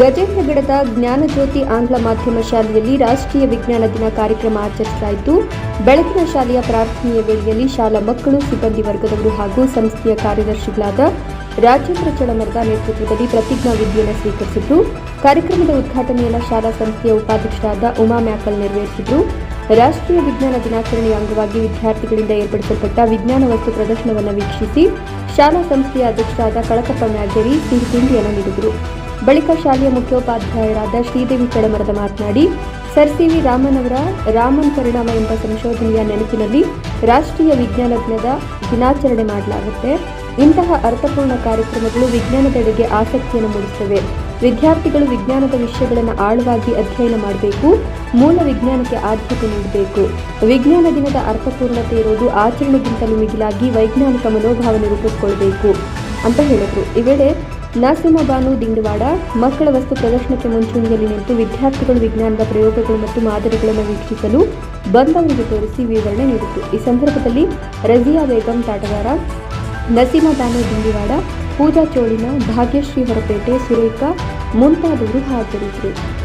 ಗಜೇಂದ್ರಗಡದ ಜ್ಞಾನಜ್ಯೋತಿ ಆಂಗ್ಲ ಮಾಧ್ಯಮ ಶಾಲೆಯಲ್ಲಿ ರಾಷ್ಟ್ರೀಯ ವಿಜ್ಞಾನ ದಿನ ಕಾರ್ಯಕ್ರಮ ಆಚರಿಸಲಾಯಿತು. ಬೆಳಕಿನ ಶಾಲೆಯ ಪ್ರಾರ್ಥನೆಯ ವೇಳೆಯಲ್ಲಿ ಶಾಲಾ ಮಕ್ಕಳು, ಸಿಬ್ಬಂದಿ ವರ್ಗದವರು ಹಾಗೂ ಸಂಸ್ಥೆಯ ಕಾರ್ಯದರ್ಶಿಗಳಾದ ರಾಜೇಂದ್ರ ಚಳಮರ್ಗ ನೇತೃತ್ವದಲ್ಲಿ ಪ್ರತಿಜ್ಞಾ ವಿಧಿಯನ್ನು ಸ್ವೀಕರಿಸಿದ್ರು. ಕಾರ್ಯಕ್ರಮದ ಉದ್ಘಾಟನೆಯನ್ನು ಶಾಲಾ ಸಂಸ್ಥೆಯ ಉಪಾಧ್ಯಕ್ಷರಾದ ಉಮಾ ಮ್ಯಾಕಲ್ ನೆರವೇರಿಸಿದ್ರು. ರಾಷ್ಟ್ರೀಯ ವಿಜ್ಞಾನ ದಿನಾಚರಣೆಯ ಅಂಗವಾಗಿ ವಿದ್ಯಾರ್ಥಿಗಳಿಂದ ಏರ್ಪಡಿಸಲ್ಪಟ್ಟ ವಿಜ್ಞಾನ ವಸ್ತು ಪ್ರದರ್ಶನವನ್ನು ವೀಕ್ಷಿಸಿ ಶಾಲಾ ಸಂಸ್ಥೆಯ ಅಧ್ಯಕ್ಷರಾದ ಕಳಕಪ್ಪ ಮ್ಯಾಗೇರಿ ಸಿಹಿ ತಿಂಡಿಯನ್ನು ನೀಡಿದರು. ಬಳಿಕ ಶಾಲೆಯ ಮುಖ್ಯೋಪಾಧ್ಯಾಯರಾದ ಶ್ರೀದೇವಿ ಕಡಮರದ ಮಾತನಾಡಿ, ಸರ್ ಸಿ ವಿ ರಾಮನ್ ಅವರ ರಾಮನ್ ಪರಿಣಾಮ ಎಂಬ ಸಂಶೋಧನೆಯ ನೆನಪಿನಲ್ಲಿ ರಾಷ್ಟ್ರೀಯ ವಿಜ್ಞಾನ ದಿನದ ದಿನಾಚರಣೆ ಮಾಡಲಾಗುತ್ತೆ. ಇಂತಹ ಅರ್ಥಪೂರ್ಣ ಕಾರ್ಯಕ್ರಮಗಳು ವಿಜ್ಞಾನದೆಡೆಗೆ ಆಸಕ್ತಿಯನ್ನು ಮೂಡಿಸುತ್ತವೆ. ವಿದ್ಯಾರ್ಥಿಗಳು ವಿಜ್ಞಾನದ ವಿಷಯಗಳನ್ನು ಆಳವಾಗಿ ಅಧ್ಯಯನ ಮಾಡಬೇಕು, ಮೂಲ ವಿಜ್ಞಾನಕ್ಕೆ ಆದ್ಯತೆ ನೀಡಬೇಕು. ವಿಜ್ಞಾನ ದಿನದ ಅರ್ಥಪೂರ್ಣತೆ ಇರುವುದು ಆಚರಣೆಗಿಂತಲೂ ಮಿಗಿಲಾಗಿ ವೈಜ್ಞಾನಿಕ ಮನೋಭಾವನೆ ರೂಪಿಸಿಕೊಳ್ಬೇಕು ಅಂತ ಹೇಳಿದರು. ಈ ವೇಳೆ ನಾಸಿಮಾ ಬಾನು ದಿಂಡವಾಡ, ಮಕ್ಕಳ ವಸ್ತು ಪ್ರದರ್ಶನಕ್ಕೆ ಮುಂಚೂಣಿಯಲ್ಲಿ ನಿಂತು ವಿದ್ಯಾರ್ಥಿಗಳು ವಿಜ್ಞಾನದ ಪ್ರಯೋಗಗಳು ಮತ್ತು ಮಾದರಿಗಳನ್ನು ವೀಕ್ಷಿಸಲು ಬಂದವರಿಗೆ ತೋರಿಸಿ ವಿವರಣೆ ನೀಡಿತು. ಈ ಸಂದರ್ಭದಲ್ಲಿ ರಜಿಯಾ ಬೇಗಂ, ತಾಟಗಾರ ನಸೀಮಾ ಬಾನು ದಿಂಡಿವಾಡ, ಪೂಜಾ ಚೋಳಿನ ಭಾಗ್ಯಶ್ರೀ ಹೊರಪೇಟೆ, ಸುರೇಖಾ ಮುಂತಾದವರು ಹಾಜರಿದ್ದರು.